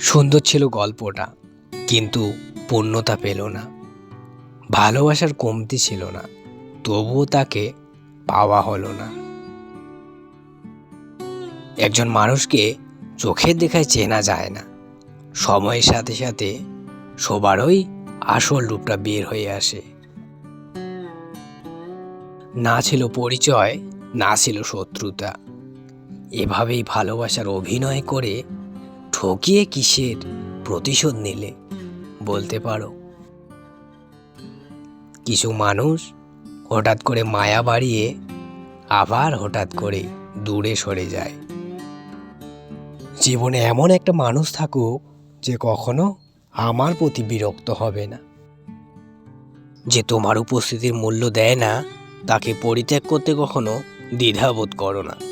সুন্দর ছিল গল্পটা, কিন্তু পূর্ণতা পেল না। ভালোবাসার কমতি ছিল না, তবুও তাকে পাওয়া হলো না। একজন মানুষকে চোখের দেখায় চেনা যায় না। সময়ের সাথে সাথে সবারই আসল রূপটা বের হয়ে আসে। না ছিল পরিচয়, না ছিল শত্রুতা। এভাবেই ভালোবাসার অভিনয় করে ঠকিয়ে কিসের প্রতিশোধ নিলে? বলতে পারো। কিছু মানুষ হঠাৎ করে মায়া বাড়িয়ে আবার হঠাৎ করে দূরে সরে যায়। জীবনে এমন একটা মানুষ থাকুক যে কখনো আমার প্রতি বিরক্ত হবে না। যে তোমার উপস্থিতির মূল্য দেয় না, তাকে পরিত্যাগ করতে কখনো দ্বিধাবোধ করো না।